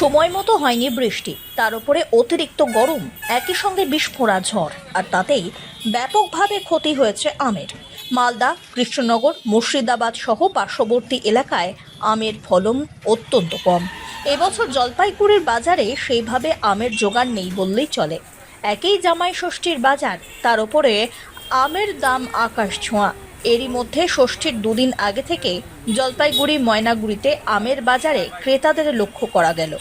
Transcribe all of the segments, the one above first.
সময় মতো হয়নি বৃষ্টি। তার উপরে অতিরিক্ত গরম, একই সঙ্গে বিস্ফোরা ঝড়, আর তাতেই ব্যাপকভাবে ক্ষতি হয়েছে আমের। মালদা, কৃষ্ণনগর, মুর্শিদাবাদ সহ পার্শ্ববর্তী এলাকায় আমের ফলন অত্যন্ত কম। এবছর জলপাইগুড়ির বাজারে সেইভাবে আমের জোগান নেই বললেই চলে। একই জামাই ষষ্ঠীর বাজার, তার উপরে আমের দাম আকাশ ছোঁয়া। এরই মধ্যে ষষ্ঠীর দুদিন আগে থেকে জলপাইগুড়ি, ময়নাগুড়িতে আমের বাজারে ক্রেতাদের লক্ষ্য করা গেল।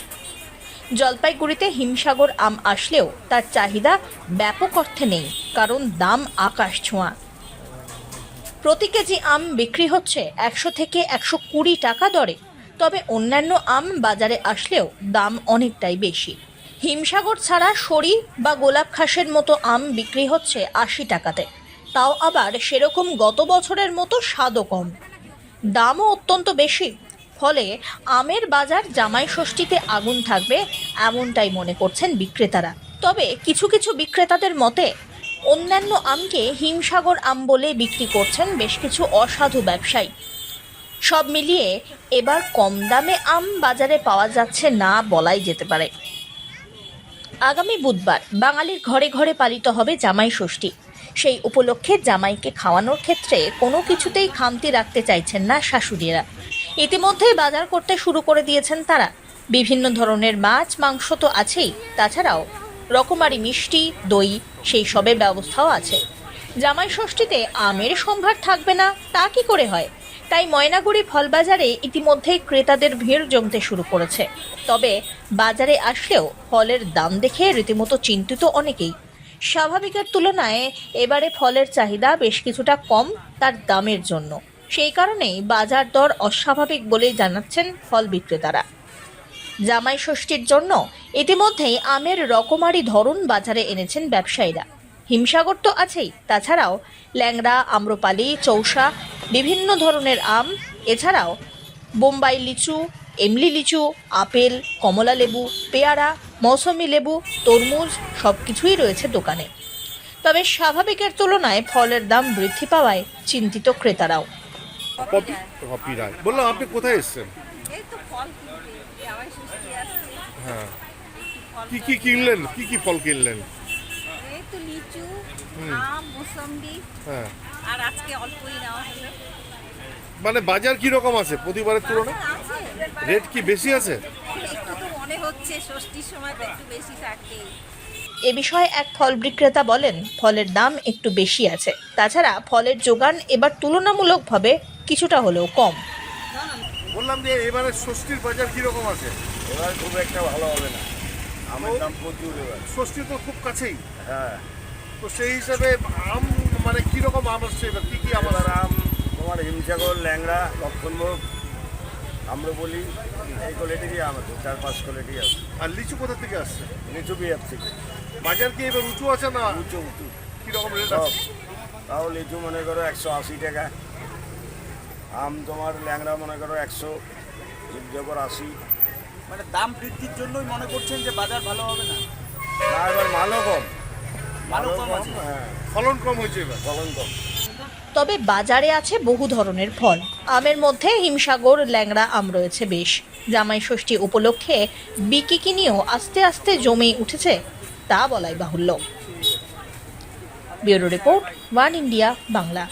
জলপাইগুড়িতে হিমসাগর আম আসলেও তার চাহিদা ব্যাপক অর্থে নেই, কারণ দাম আকাশ ছোঁয়া। প্রতি কেজি আম বিক্রি হচ্ছে একশো থেকে একশো কুড়ি টাকা দরে, তবে অন্যান্য আম বাজারে আসলেও দাম অনেকটাই বেশি। হিমসাগর ছাড়া সরি বা গোলাপ খাসের মতো আম বিক্রি হচ্ছে আশি টাকাতে। তাও আবার সেরকম গত বছরের মতো স্বাদও কম। দামও অত্যন্ত বেশি। ফলে আমের বাজার জামাই ষষ্ঠীতে আগুন থাকবে এমনটাই মনে করছেন বিক্রেতারা। তবে কিছু কিছু বিক্রেতাদের মতে, অন্যান্য আমকে হিমসাগর আম বলে বিক্রি করছেন বেশ কিছু অসাধু ব্যবসায়ী। সব মিলিয়ে এবার কম দামে আম বাজারে পাওয়া যাচ্ছে না বলাই যেতে পারে। আগামী বুধবার বাঙালির ঘরে ঘরে পালিত হবে জামাই ষষ্ঠী। সেই উপলক্ষে জামাইকে খাওয়ানোর ক্ষেত্রে কোনো কিছুতেই খামতি রাখতে চাইছেন না শাশুড়িরা। ইতিমধ্যেই বাজার করতে শুরু করে দিয়েছেন তারা। বিভিন্ন ধরনের মাছ, মাংস তো আছেই, তাছাড়াও রকমারি মিষ্টি, দই, সেই সবের ব্যবস্থাও আছে। জামাই ষষ্ঠীতে আমের সম্ভার থাকবে না, তা কি করে হয়? তাই ময়নাগুড়ি ফল বাজারে ইতিমধ্যেই ক্রেতাদের ভিড় জমতে শুরু করেছে। তবে বাজারে আসলেও ফলের দাম দেখে রীতিমতো চিন্তিত অনেকেই। স্বাভাবিকের তুলনায় এবারে ফলের চাহিদা বেশ কিছুটা কম তার দামের জন্য। সেই কারণেই বাজার দর অস্বাভাবিক বলেই জানাচ্ছেন ফল বিক্রেতারা। জামাই ষষ্ঠীর জন্য ইতিমধ্যেই আমের রকমারি ধরন বাজারে এনেছেন ব্যবসায়ীরা। হিমসাগর তো আছেই, তাছাড়াও ল্যাংড়া, আম্রপালি, চৌসা, বিভিন্ন ধরনের আম, এছাড়াও বোম্বাই লিচু, এমলি লিচু, আপেল কমলা লেবু পেয়ারা মৌসুমি লেবু তরমুজ সব কিছুই রয়েছে দোকানে। তবে স্বাভাবিকের তুলনায় ফলের দাম বৃদ্ধি পাওয়ায় চিন্তিত ক্রেতারাও। পপি পপি রায়। বললাম আপনি কোথায় এসেছেন? হ্যাঁ। কি কি কিনলেন? কি কি ফল কিনলেন? লিচু আম মোসম্বি হ্যাঁ। আর আজকে অল্পই নেওয়া হলো। মানে বাজার কি রকম আছে প্রতিবারের তুলনায়? রেট কি বেশি আছে? হচ্ছে ষষ্ঠীর সময় তো একটু বেশি থাকে এ বিষয়ে এক ফল বিক্রেতা বলেন ফলের দাম একটু বেশি আছে। তাছাড়া ফলের যোগান এবার তুলনামূলকভাবে কিছুটা হলেও কম। বললাম যে এবারে ষষ্ঠীর বাজার কি রকম আছে? এবার খুব একটা ভালো হবে না। আমের দাম প্রচুর এবার। ষষ্ঠী তো খুব কাছেই। হ্যাঁ। তো সেই হিসাবে আম মানে কি রকম আম আসছে এবার? কি কি আমার? আম তোমার হিমসাগর ল্যাংড়া লক্ষণভোগ আম্রপলি এই কোয়ালিটিরই আম আছে চার পাঁচ কোয়ালিটি আছে। আর লিচু কোথা থেকে আসছে? লিচু বিয়ার থেকে। বাজার কি এবার উঁচু আছে না উঁচু উঁচু। কি রকম রেট সব। আছে? তাও লিচু মনে করো একশো আশি টাকা। আম তোমার ল্যাংড়া মনে করো একশো হিমসাগর আশি। মানে দাম বৃদ্ধির জন্যই মনে করছেন যে বাজার ভালো হবে না? না এবার মালও কম। মালও কম আছে। হ্যাঁ। ফলন কম হয়েছে এবার? ফলন কম। তবে বাজারে আছে বহু ধরনের ফল। আমের মধ্যে হিমসাগর, ল্যাংড়া আম রয়েছে বেশ। জামাই ষষ্ঠী উপলক্ষে বিকিকি নিয়েও আস্তে আস্তে জমে উঠেছে, তা বলাই বাহুল্য। Bureau report, one India, Bangla.